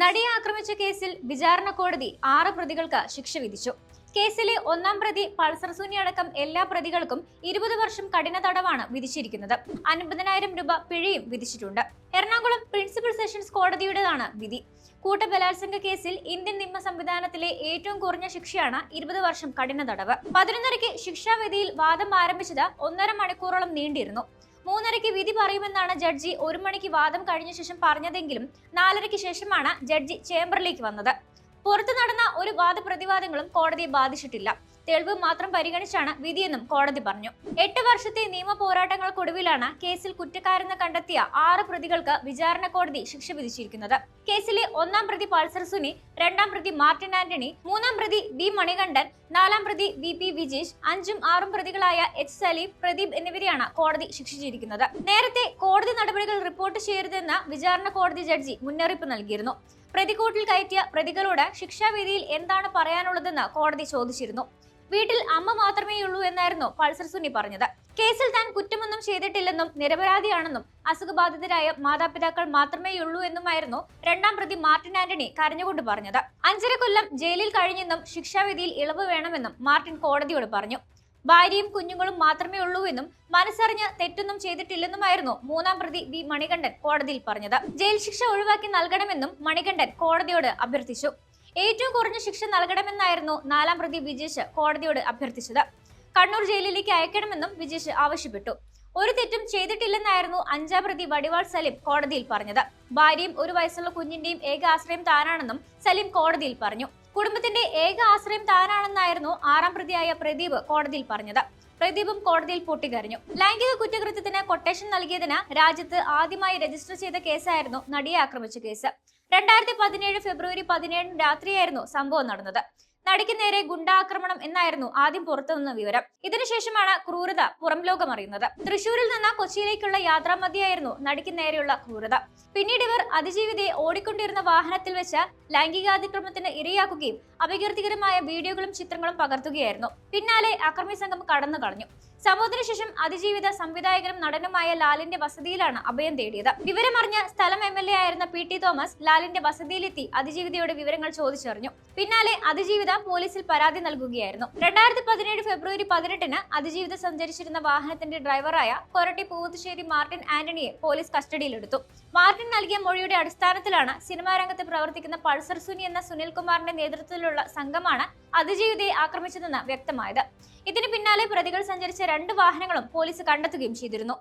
നടിയെ ആക്രമിച്ച കേസിൽ വിചാരണ കോടതി ആറ് പ്രതികൾക്ക് ശിക്ഷ വിധിച്ചു. കേസിലെ ഒന്നാം പ്രതി പൾസർ സുനി അടക്കം എല്ലാ പ്രതികൾക്കും ഇരുപത് വർഷം കഠിന തടവാണ് വിധിച്ചിരിക്കുന്നത്. അൻപതിനായിരം രൂപ പിഴയും വിധിച്ചിട്ടുണ്ട്. എറണാകുളം പ്രിൻസിപ്പൽ സെഷൻസ് കോടതിയുടേതാണ് വിധി. കൂട്ടബലാത്സംഗ കേസിൽ ഇന്ത്യൻ നിയമ സംവിധാനത്തിലെ ഏറ്റവും കുറഞ്ഞ ശിക്ഷയാണ് ഇരുപത് വർഷം കഠിന തടവ്. പതിനൊന്നരയ്ക്ക് ശിക്ഷാവിധിയിൽ വാദം ആരംഭിച്ചത് ഒന്നര മണിക്കൂറോളം നീണ്ടിരുന്നു. മൂന്നരയ്ക്ക് വിധി പറയുമെന്നാണ് ജഡ്ജി ഒരു മണിക്ക് വാദം കഴിഞ്ഞ ശേഷം പറഞ്ഞതെങ്കിലും നാലരയ്ക്ക് ശേഷമാണ് ജഡ്ജി ചേംബറിലേക്ക് വന്നത്. പുറത്തു നടന്ന ഒരു വാദപ്രതിവാദങ്ങളും കോടതിയെ ബാധിച്ചിട്ടില്ല. തെളിവ് മാത്രം പരിഗണിച്ചാണ് വിധിയെന്നും കോടതി പറഞ്ഞു. എട്ട് വർഷത്തെ നിയമ പോരാട്ടങ്ങൾക്കൊടുവിലാണ് കേസിൽ കുറ്റക്കാരെന്ന് കണ്ടെത്തിയ ആറ് പ്രതികൾക്ക് വിചാരണ കോടതി ശിക്ഷ വിധിച്ചിരിക്കുന്നത്. കേസിലെ ഒന്നാം പ്രതി പൾസർ സുനി രണ്ടാം പ്രതി മാർട്ടിൻ ആന്റണി മൂന്നാം പ്രതി ബി മണികണ്ഠൻ നാലാം പ്രതി വി പി വിജേഷ് അഞ്ചും ആറും പ്രതികളായ എച്ച് സലീം പ്രദീപ് എന്നിവരെയാണ് കോടതി ശിക്ഷിച്ചിരിക്കുന്നത്. നേരത്തെ കോടതി നടപടികൾ റിപ്പോർട്ട് ചെയ്യരുതെന്ന് വിചാരണ കോടതി ജഡ്ജി മുന്നറിയിപ്പ് നൽകിയിരുന്നു. പ്രതികൂട്ടിൽ കയറ്റിയ പ്രതികളോട് ശിക്ഷാവിധിയിൽ എന്താണ് പറയാനുള്ളതെന്ന് കോടതി ചോദിച്ചിരുന്നു. വീട്ടിൽ അമ്മ മാത്രമേയുള്ളൂ എന്നായിരുന്നു പൾസർ സുനി പറഞ്ഞത്. കേസിൽ താൻ കുറ്റമൊന്നും ചെയ്തിട്ടില്ലെന്നും നിരപരാധിയാണെന്നും അസുഖബാധിതരായ മാതാപിതാക്കൾ മാത്രമേയുള്ളൂ എന്നുമായിരുന്നു രണ്ടാം പ്രതി മാർട്ടിൻ ആന്റണി കരഞ്ഞുകൊണ്ട് പറഞ്ഞത്. അഞ്ചര കൊല്ലം ജയിലിൽ കഴിഞ്ഞെന്നും ശിക്ഷാവിധിയിൽ ഇളവ് വേണമെന്നും മാർട്ടിൻ കോടതിയോട് പറഞ്ഞു. ഭാര്യയും കുഞ്ഞുങ്ങളും മാത്രമേ ഉള്ളൂ എന്നും മനസ്സറിഞ്ഞ് തെറ്റൊന്നും ചെയ്തിട്ടില്ലെന്നുമായിരുന്നു മൂന്നാം പ്രതി വി മണികണ്ഠൻ കോടതിയിൽ പറഞ്ഞത്. ജയിൽ ശിക്ഷ ഒഴിവാക്കി നൽകണമെന്നും മണികണ്ഠൻ കോടതിയോട് അഭ്യർത്ഥിച്ചു. ഏറ്റവും കുറഞ്ഞ ശിക്ഷ നൽകണമെന്നായിരുന്നു നാലാം പ്രതി വിജേഷ് കോടതിയോട് അഭ്യർത്ഥിച്ചത്. കണ്ണൂർ ജയിലിലേക്ക് അയക്കണമെന്നും വിജേഷ് ആവശ്യപ്പെട്ടു. ഒരു തെറ്റും ചെയ്തിട്ടില്ലെന്നായിരുന്നു അഞ്ചാം പ്രതി വടിവാൾ സലീം കോടതിയിൽ പറഞ്ഞത്. ഭാര്യയും ഒരു വയസ്സുള്ള കുഞ്ഞിന്റെയും ഏക ആശ്രയം താനാണെന്നും സലീം കോടതിയിൽ പറഞ്ഞു. കുടുംബത്തിന്റെ ഏക ആശ്രയം താനാണെന്നായിരുന്നു ആറാം പ്രതിയായ പ്രദീപ് കോടതിയിൽ പറഞ്ഞത്. പ്രദീപും കോടതിയിൽ പൊട്ടിക്കരഞ്ഞു. ലൈംഗിക കുറ്റകൃത്യത്തിന് കൊട്ടേഷൻ നൽകിയതിന് രാജ്യത്ത് ആദ്യമായി രജിസ്റ്റർ ചെയ്ത കേസായിരുന്നു നടിയെ ആക്രമിച്ച കേസ്. രണ്ടായിരത്തി പതിനേഴ് ഫെബ്രുവരി പതിനേഴിന് രാത്രിയായിരുന്നു സംഭവം നടന്നത്. നടിക്ക് നേരെ ഗുണ്ടാക്രമണം എന്നായിരുന്നു ആദ്യം പുറത്തുനിന്ന വിവരം. ഇതിനുശേഷമാണ് ക്രൂരത പുറം ലോകം അറിയുന്നത്. തൃശൂരിൽ നിന്ന് കൊച്ചിയിലേക്കുള്ള യാത്രാമതിയായിരുന്നു നടിക്ക് നേരെയുള്ള ക്രൂരത. പിന്നീട് ഇവർ അതിജീവിതയെ ഓടിക്കൊണ്ടിരുന്ന വാഹനത്തിൽ വെച്ച് ലൈംഗികാതിക്രമത്തിന് ഇരയാക്കുകയും അപകീർത്തികരമായ വീഡിയോകളും ചിത്രങ്ങളും പകർത്തുകയായിരുന്നു. പിന്നാലെ അക്രമി സംഘം കടന്നു കളഞ്ഞു സംഭവത്തിന് ശേഷം അതിജീവിത സംവിധായകനും നടനുമായ ലാലിന്റെ വസതിയിലാണ് അഭയം തേടിയത്. വിവരമറിഞ്ഞ സ്ഥലം എം എൽ എ ആയിരുന്ന പി ടി തോമസ് ലാലിന്റെ വസതിയിലെത്തി അതിജീവിതയോട് വിവരങ്ങൾ ചോദിച്ചറിഞ്ഞു. പിന്നാലെ അതിജീവിത പോലീസിൽ പരാതി നൽകുകയായിരുന്നു. രണ്ടായിരത്തി പതിനേഴ് ഫെബ്രുവരി പതിനെട്ടിന് അതിജീവിത സഞ്ചരിച്ചിരുന്ന വാഹനത്തിന്റെ ഡ്രൈവറായ കൊരട്ടി പൂവത്തുശ്ശേരി മാർട്ടിൻ ആന്റണിയെ പോലീസ് കസ്റ്റഡിയിലെടുത്തു. മാർട്ടിൻ നൽകിയ മൊഴിയുടെ അടിസ്ഥാനത്തിലാണ് സിനിമാ രംഗത്ത് പ്രവർത്തിക്കുന്ന പൾസർ സുനി എന്ന സുനിൽകുമാറിന്റെ നേതൃത്വത്തിലുള്ള സംഘമാണ് അതിജീവിതയെ ആക്രമിച്ചതെന്ന് വ്യക്തമായത്. ഇതിന് പിന്നാലെ പ്രതികൾ സഞ്ചരിച്ച രണ്ട് വാഹനങ്ങളും പോലീസ് കണ്ടെത്തുകയും ചെയ്തിരുന്നു